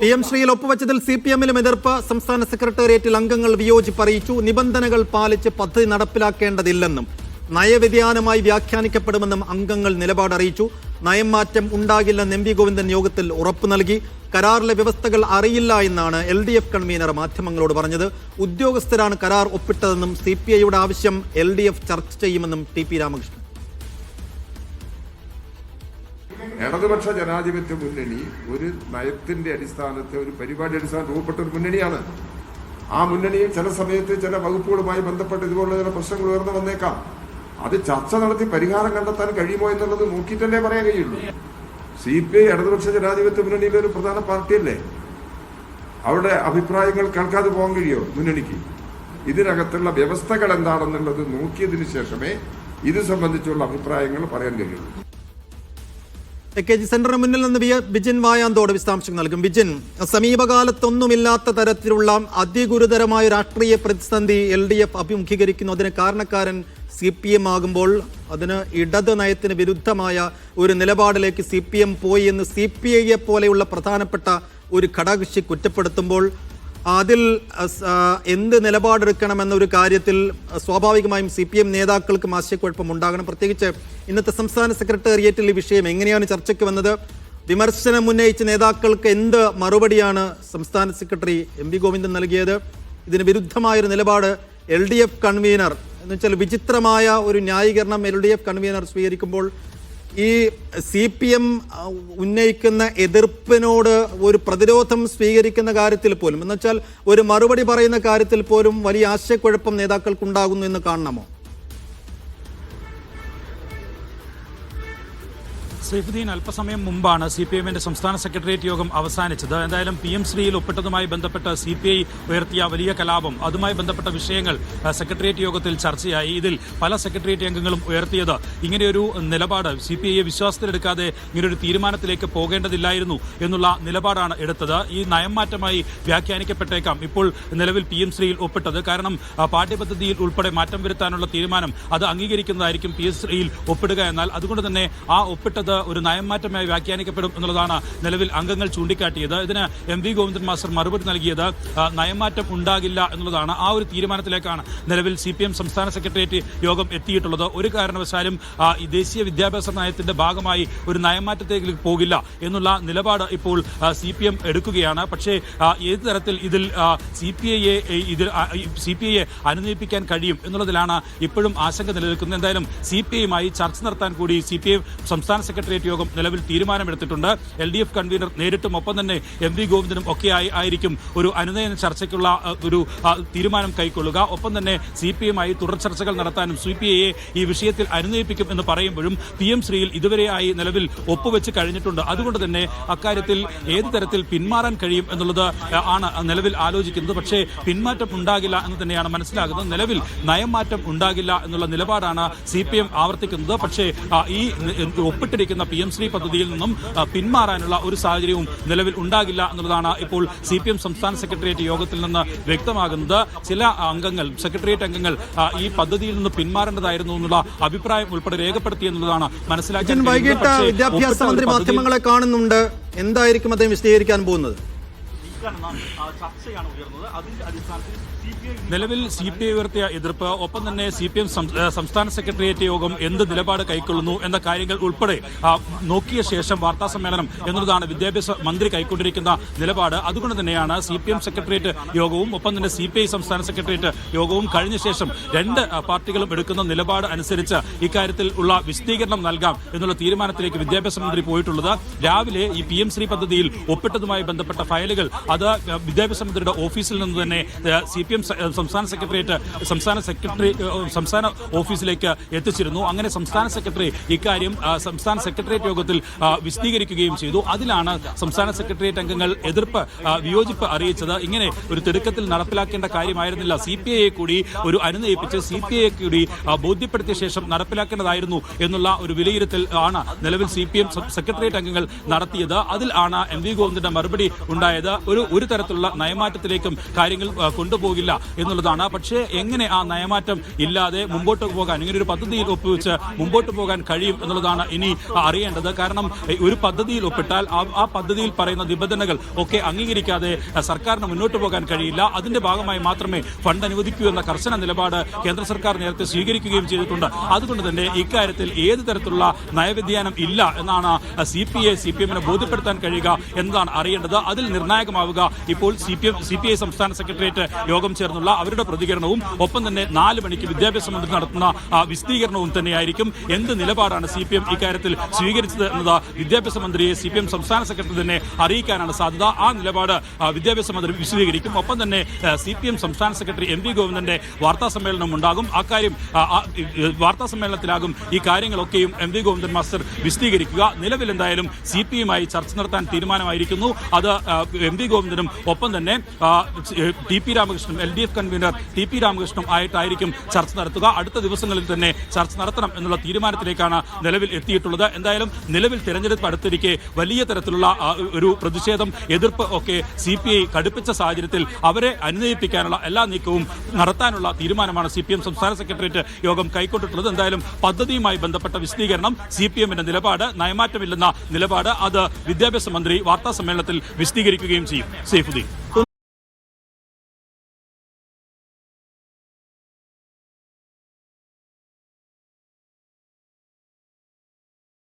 P M ശ്രീയിൽ ഒപ്പുവെച്ചതിൽ C P എമ്മിലും എതിർപ്പ്. സംസ്ഥാന സെക്രട്ടേറിയറ്റിൽ അംഗങ്ങൾ വിയോജിപ്പ് അറിയിച്ചു. നിബന്ധനകൾ പാലിച്ച് പദ്ധതി നടപ്പിലാക്കേണ്ടതില്ലെന്നും നയവ്യതിയാനമായി വ്യാഖ്യാനിക്കപ്പെടുമെന്നും അംഗങ്ങൾ നിലപാട് അറിയിച്ചു. നയം മാറ്റം ഉണ്ടാകില്ലെന്ന് എം വി ഗോവിന്ദൻ യോഗത്തിൽ ഉറപ്പു നൽകി. കരാറിലെ വ്യവസ്ഥകൾ അറിയില്ല എന്നാണ് എൽ ഡി എഫ് കൺവീനർ മാധ്യമങ്ങളോട് പറഞ്ഞത്. ഉദ്യോഗസ്ഥരാണ് കരാർ ഒപ്പിട്ടതെന്നും സി പി ഐയുടെ ആവശ്യം എൽ ഡി എഫ് ചർച്ച ചെയ്യുമെന്നും ടി പി രാമകൃഷ്ണൻ ഇടതുപക്ഷ ജനാധിപത്യ മുന്നണി ഒരു നയത്തിന്റെ അടിസ്ഥാനത്തെ ഒരു പരിപാടി അടിസ്ഥാനം രൂപപ്പെട്ട ഒരു മുന്നണിയാണ്. ആ മുന്നണിയിൽ ചില സമയത്ത് ചില വകുപ്പുകളുമായി ബന്ധപ്പെട്ട് ഇതുപോലുള്ള ചില പ്രശ്നങ്ങൾ ഉയർന്നു വന്നേക്കാം. അത് ചർച്ച നടത്തി പരിഹാരം കണ്ടെത്താൻ കഴിയുമോ എന്നുള്ളത് നോക്കിയിട്ടല്ലേ പറയാൻ കഴിയുള്ളൂ സി പി ഐ ഇടതുപക്ഷ ജനാധിപത്യ മുന്നണിയിലെ ഒരു പ്രധാന പാർട്ടിയല്ലേ? അവരുടെ അഭിപ്രായങ്ങൾ കേൾക്കാതെ പോകാൻ കഴിയോ മുന്നണിക്ക്? ഇതിനകത്തുള്ള വ്യവസ്ഥകൾ എന്താണെന്നുള്ളത് നോക്കിയതിനു ശേഷമേ ഇത് സംബന്ധിച്ചുള്ള അഭിപ്രായങ്ങൾ പറയാൻ കഴിയുള്ളൂ എ കെ ജി സെന്ററിന് മുന്നിൽ നിന്ന് ബിജിൻ വായാന്തോട് വിശദാംശം നൽകും. ബിജിൻ സമീപകാലത്തൊന്നുമില്ലാത്ത തരത്തിലുള്ള അതിഗുരുതരമായ രാഷ്ട്രീയ പ്രതിസന്ധി എൽ ഡി എഫ് അഭിമുഖീകരിക്കുന്നു. അതിന് കാരണക്കാരൻ സി പി എം ആകുമ്പോൾ അതിന് ഇടത് നയത്തിന് വിരുദ്ധമായ ഒരു നിലപാടിലേക്ക് സി പി എം പോയി എന്ന് സി പി ഐയെ പോലെയുള്ള പ്രധാനപ്പെട്ട ഒരു ഘടകകക്ഷി കുറ്റപ്പെടുത്തുമ്പോൾ അതിൽ എന്ത് നിലപാടെടുക്കണമെന്ന നിലപാടെടുക്കണമെന്നൊരു കാര്യത്തിൽ സ്വാഭാവികമായും സി പി എം നേതാക്കൾക്കും ആശയക്കുഴപ്പം ഉണ്ടാകണം. പ്രത്യേകിച്ച് ഇന്നത്തെ സംസ്ഥാന സെക്രട്ടേറിയറ്റിൽ ഈ വിഷയം എങ്ങനെയാണ് ചർച്ചയ്ക്ക് വന്നത്? വിമർശനം ഉന്നയിച്ച നേതാക്കൾക്ക് എന്ത് മറുപടിയാണ് സംസ്ഥാന സെക്രട്ടറി എം വി ഗോവിന്ദൻ നൽകിയത്? ഇതിന് വിരുദ്ധമായൊരു നിലപാട് എൽ ഡി എഫ് കൺവീനർ എന്നുവെച്ചാൽ വിചിത്രമായ ഒരു ന്യായീകരണം എൽ ഡി എഫ് കൺവീനർ സ്വീകരിക്കുമ്പോൾ ഈ സി പി എം ഉന്നയിക്കുന്ന എതിർപ്പിനോട് ഒരു പ്രതിരോധം സ്വീകരിക്കുന്ന കാര്യത്തിൽ പോലും എന്നുവെച്ചാൽ ഒരു മറുപടി പറയുന്ന കാര്യത്തിൽ പോലും വലിയ ആശയക്കുഴപ്പം നേതാക്കൾക്കുണ്ടാകുന്നു എന്ന് കാണണമോ? സൈഫുദ്ദീൻ അല്പസമയം മുമ്പാണ് സി പി എമ്മിന്റെ സംസ്ഥാന സെക്രട്ടേറിയറ്റ് യോഗം അവസാനിച്ചത്. എന്തായാലും പി എം ശ്രീയിൽ ഒപ്പിട്ടതുമായി ബന്ധപ്പെട്ട് സി പി ഐ ഉയർത്തിയ വലിയ കലാപം. അതുമായി ബന്ധപ്പെട്ട വിഷയങ്ങൾ സെക്രട്ടേറിയറ്റ് യോഗത്തിൽ ചർച്ചയായി. ഇതിൽ പല സെക്രട്ടേറിയറ്റ് അംഗങ്ങളും ഉയർത്തിയത്. ഇങ്ങനെയൊരു നിലപാട് സി പി ഐയെ വിശ്വാസത്തിലെടുക്കാതെ ഇങ്ങനെയൊരു തീരുമാനത്തിലേക്ക് പോകേണ്ടതില്ലായിരുന്നു എന്നുള്ള നിലപാടാണ് എടുത്തത്. ഈ നയം മാറ്റമായി വ്യാഖ്യാനിക്കപ്പെട്ടേക്കാം ഇപ്പോൾ നിലവിൽ പി എം ശ്രീയിൽ ഒപ്പിട്ടത്. കാരണം പാഠ്യപദ്ധതിയിൽ ഉൾപ്പെടെ മാറ്റം വരുത്താനുള്ള തീരുമാനം അത് അംഗീകരിക്കുന്നതായിരിക്കും പി എസ് ശ്രീയിൽ ഒപ്പിടുക എന്നാൽ അതുകൊണ്ട് തന്നെ ആ ഒപ്പിട്ടത് ഒരു നയംമാറ്റമായി വ്യാഖ്യാനിക്കപ്പെടും എന്നുള്ളതാണ് നിലവിൽ അംഗങ്ങൾ ചൂണ്ടിക്കാട്ടിയത്. ഇതിന് എം വി ഗോവിന്ദൻ മാസ്റ്റർ മറുപടി നൽകിയത് നയംമാറ്റം ഉണ്ടാകില്ല എന്നുള്ളതാണ് ആ ഒരു തീരുമാനത്തിലേക്കാണ് നിലവിൽ സി പി എം സംസ്ഥാന സെക്രട്ടേറിയറ്റ് യോഗം എത്തിയിട്ടുള്ളത്. ഒരു കാരണവശാലും ഈ ദേശീയ വിദ്യാഭ്യാസ നയത്തിന്റെ ഭാഗമായി ഒരു നയംമാറ്റത്തേക്ക് പോകില്ല എന്നുള്ള നിലപാട് ഇപ്പോൾ സി പി എം എടുക്കുകയാണ്. പക്ഷേ ഏത് തരത്തിൽ ഇതിൽ സി പി ഐയെ ഇതിൽ സി പി ഐയെ അനുനയിപ്പിക്കാൻ കഴിയും എന്നുള്ളതിലാണ് ഇപ്പോഴും ആശങ്ക നിലനിൽക്കുന്നത്. എന്തായാലും സി പി ഐയുമായി ചർച്ച നടത്താൻ കൂടി സി പി ഐ സംസ്ഥാന സെക്രട്ടേറിയറ്റ് യോഗം നിലവിൽ തീരുമാനമെടുത്തിട്ടുണ്ട്. എൽ ഡി എഫ് കൺവീനർ നേരിട്ടും ഒപ്പം തന്നെ എം വി ഗോവിന്ദനും ഒക്കെയായി ആയിരിക്കും ഒരു അനുനയന ചർച്ചയ്ക്കുള്ള ഒരു തീരുമാനം കൈക്കൊള്ളുക. ഒപ്പം തന്നെ സി പി എമ്മായി തുടർ ചർച്ചകൾ നടത്താനും സി പി ഐയെ ഈ വിഷയത്തിൽ അനുനയിപ്പിക്കും എന്ന് പറയുമ്പോഴും പി എം ശ്രീയിൽ ഇതുവരെയായി നിലവിൽ ഒപ്പുവെച്ച് കഴിഞ്ഞിട്ടുണ്ട്. അതുകൊണ്ട് തന്നെ അക്കാര്യത്തിൽ ഏത് തരത്തിൽ പിന്മാറാൻ കഴിയും എന്നുള്ളത് ആണ് നിലവിൽ ആലോചിക്കുന്നത്. പക്ഷേ പിന്മാറ്റം ഉണ്ടാകില്ല എന്ന് തന്നെയാണ് മനസ്സിലാകുന്നത്. നിലവിൽ നയം മാറ്റം ഉണ്ടാകില്ല എന്നുള്ള നിലപാടാണ് സി പി എം ആവർത്തിക്കുന്നത്. പക്ഷേ ഈ നി- ഒപ്പിട്ടിരിക്കുന്ന പി എം ശ്രീ പദ്ധതിയിൽ നിന്നും പിന്മാറാനുള്ള ഒരു സാഹചര്യവും നിലവിൽ ഉണ്ടാകില്ല എന്നുള്ളതാണ് ഇപ്പോൾ സി പി എം സംസ്ഥാന സെക്രട്ടേറിയറ്റ് യോഗത്തിൽ നിന്ന് വ്യക്തമാകുന്നത്. ചില അംഗങ്ങൾ സെക്രട്ടേറിയറ്റ് അംഗങ്ങൾ ഈ പദ്ധതിയിൽ നിന്ന് പിന്മാറേണ്ടതായിരുന്നു എന്നുള്ള അഭിപ്രായം ഉൾപ്പെടെ രേഖപ്പെടുത്തി എന്നുള്ളതാണ് മനസ്സിലാക്കാൻ വൈകിട്ട് വിദ്യാഭ്യാസ മന്ത്രി മാധ്യമങ്ങളെ കാണുന്നുണ്ട്. എന്തായിരിക്കും അദ്ദേഹം വിശദീകരിക്കാൻ പോകുന്നത്? ചർച്ചയാണ് ഉയർന്നത്. അതിന്റെ അടിസ്ഥാനത്തിൽ നിലവിൽ സി പി ഐ ഉയർത്തിയ എതിർപ്പ് ഒപ്പം തന്നെ സി പി എം സംസ്ഥാന സെക്രട്ടേറിയറ്റ് യോഗം എന്ത് നിലപാട് കൈക്കൊള്ളുന്നു എന്ന കാര്യങ്ങൾ ഉൾപ്പെടെ നോക്കിയ ശേഷം വാർത്താ സമ്മേളനം എന്നുള്ളതാണ് വിദ്യാഭ്യാസ മന്ത്രി കൈക്കൊണ്ടിരിക്കുന്ന നിലപാട്. അതുകൊണ്ട് തന്നെയാണ് സി പി എം സെക്രട്ടേറിയറ്റ് യോഗവും ഒപ്പം തന്നെ സി പി ഐ സംസ്ഥാന സെക്രട്ടേറിയറ്റ് യോഗവും കഴിഞ്ഞ ശേഷം രണ്ട് പാർട്ടികളും എടുക്കുന്ന നിലപാട് അനുസരിച്ച് ഇക്കാര്യത്തിൽ ഉള്ള വിശദീകരണം നൽകാം എന്നുള്ള തീരുമാനത്തിലേക്ക് വിദ്യാഭ്യാസ മന്ത്രി പോയിട്ടുള്ളത്. രാവിലെ ഈ പി എം ശ്രീ പദ്ധതിയിൽ ഒപ്പിട്ടതുമായി ബന്ധപ്പെട്ട ഫയലുകൾ അത് വിദ്യാഭ്യാസ മന്ത്രിയുടെ ഓഫീസിൽ നിന്ന് തന്നെ സി പി എം സംസ്ഥാന സെക്രട്ടേറിയറ്റ് സംസ്ഥാന സെക്രട്ടറി സംസ്ഥാന ഓഫീസിലേക്ക് എത്തിച്ചിരുന്നു. അങ്ങനെ സംസ്ഥാന സെക്രട്ടറി ഇക്കാര്യം സംസ്ഥാന സെക്രട്ടേറിയറ്റ് യോഗത്തിൽ വിശദീകരിക്കുകയും ചെയ്തു. അതിലാണ് സംസ്ഥാന സെക്രട്ടേറിയറ്റ് അംഗങ്ങൾ എതിർപ്പ് വിയോജിപ്പ് അറിയിച്ചത്. ഇങ്ങനെ ഒരു തിടുക്കത്തിൽ നടപ്പിലാക്കേണ്ട കാര്യമായിരുന്നില്ല. സി പി ഐയെ കൂടി ഒരു അനുനയിപ്പിച്ച് സി പി ഐയെ കൂടി ബോധ്യപ്പെടുത്തിയ ശേഷം നടപ്പിലാക്കേണ്ടതായിരുന്നു എന്നുള്ള ഒരു വിലയിരുത്തൽ ആണ് നിലവിൽ സി പി എം സെക്രട്ടേറിയറ്റ് അംഗങ്ങൾ നടത്തിയത്. അതിൽ ആണ് എം വി ഗോവിന്ദന്റെ മറുപടി ഉണ്ടായത്. ഒരു ഒരു തരത്തിലുള്ള നയമാറ്റത്തിലേക്കും കാര്യങ്ങൾ ആ, കൊണ്ടുപോകില്ല എന്നുള്ളതാണ്. പക്ഷേ എങ്ങനെ ആ നയമാറ്റം ഇല്ലാതെ മുമ്പോട്ട് പോകാൻ ഇങ്ങനെ ഒരു പദ്ധതിയിൽ ഒപ്പുവെച്ച് മുമ്പോട്ട് പോകാൻ കഴിയും എന്നുള്ളതാണ് ഇനി അറിയേണ്ടത്. കാരണം ഒരു പദ്ധതിയിൽ ഒപ്പിട്ടാൽ ആ- പദ്ധതിയിൽ പറയുന്ന നിബന്ധനകൾ ഒക്കെ അംഗീകരിക്കാതെ സർക്കാരിന് മുന്നോട്ട് പോകാൻ കഴിയില്ല. അതിന്റെ ഭാഗമായി മാത്രമേ ഫണ്ട് അനുവദിക്കൂ എന്ന കർശന നിലപാട് കേന്ദ്ര സർക്കാർ നേരത്തെ സ്വീകരിക്കുകയും ചെയ്തിട്ടുണ്ട്. അതുകൊണ്ട് തന്നെ ഇക്കാര്യത്തിൽ ഏത് തരത്തിലുള്ള നയവ്യതിയാനം ഇല്ല എന്നാണ് C P I C P എമ്മിനെ ബോധ്യപ്പെടുത്താൻ കഴിയുക എന്നതാണ് അറിയേണ്ടത്. അതിൽ നിർണായകമാവുക ഇപ്പോൾ C P M C P I സംസ്ഥാന സെക്രട്ടേറിയറ്റ് യോഗം ചേർന്നുള്ള അവരുടെ പ്രതികരണവും ഒപ്പം തന്നെ നാല് മണിക്ക് വിദ്യാഭ്യാസ മന്ത്രി നടത്തുന്ന വിശദീകരണവും തന്നെയായിരിക്കും. എന്ത് നിലപാടാണ് സി പി എം ഇക്കാര്യത്തിൽ സ്വീകരിച്ചത് എന്നത് വിദ്യാഭ്യാസ മന്ത്രിയെ സി പി എം സംസ്ഥാന സെക്രട്ടറി തന്നെ അറിയിക്കാനാണ് സാധ്യത. ആ നിലപാട് വിദ്യാഭ്യാസ മന്ത്രി വിശദീകരിക്കും. ഒപ്പം തന്നെ സി പി എം സംസ്ഥാന സെക്രട്ടറി എം വി ഗോവിന്ദന്റെ വാർത്താ സമ്മേളനം ഉണ്ടാകും. അക്കാര്യം വാർത്താ സമ്മേളനത്തിലാകും ഈ കാര്യങ്ങളൊക്കെയും എം വി ഗോവിന്ദൻ മാസ്റ്റർ വിശദീകരിക്കുക. നിലവിൽ എന്തായാലും സി പി എമ്മായി ചർച്ച നടത്താൻ തീരുമാനമായിരിക്കുന്നു. അത് എം വി ഗോവിന്ദനും ഒപ്പം തന്നെ T P രാമകൃഷ്ണനും L D F convener T P രാമകൃഷ്ണനും ആയിട്ടായിരിക്കും ചർച്ച നടത്തുക. അടുത്ത ദിവസങ്ങളിൽ തന്നെ ചർച്ച നടത്തണം എന്നുള്ള തീരുമാനത്തിലേക്കാണ് നിലവിൽ എത്തിയിട്ടുള്ളത്. എന്തായാലും നിലവിൽ തെരഞ്ഞെടുപ്പ് അടുത്തിരിക്കെ വലിയ തരത്തിലുള്ള ഒരു പ്രതിഷേധം എതിർപ്പ് ഒക്കെ സി പി ഐ കടുപ്പിച്ച സാഹചര്യത്തിൽ അവരെ അനുനയിപ്പിക്കാനുള്ള എല്ലാ നീക്കവും നടത്താനുള്ള തീരുമാനമാണ് സി പി എം സംസ്ഥാന സെക്രട്ടേറിയറ്റ് യോഗം കൈക്കൊണ്ടിട്ടുള്ളത്. എന്തായാലും പദ്ധതിയുമായി ബന്ധപ്പെട്ട വിശദീകരണം സി പി എമ്മിന്റെ നിലപാട് നയമാറ്റമില്ലെന്ന നിലപാട് അത് വിദ്യാഭ്യാസ മന്ത്രി വാർത്താ സമ്മേളനത്തിൽ വിശദീകരിക്കുകയും ചെയ്യും. സൈഫുദ്ദീൻ.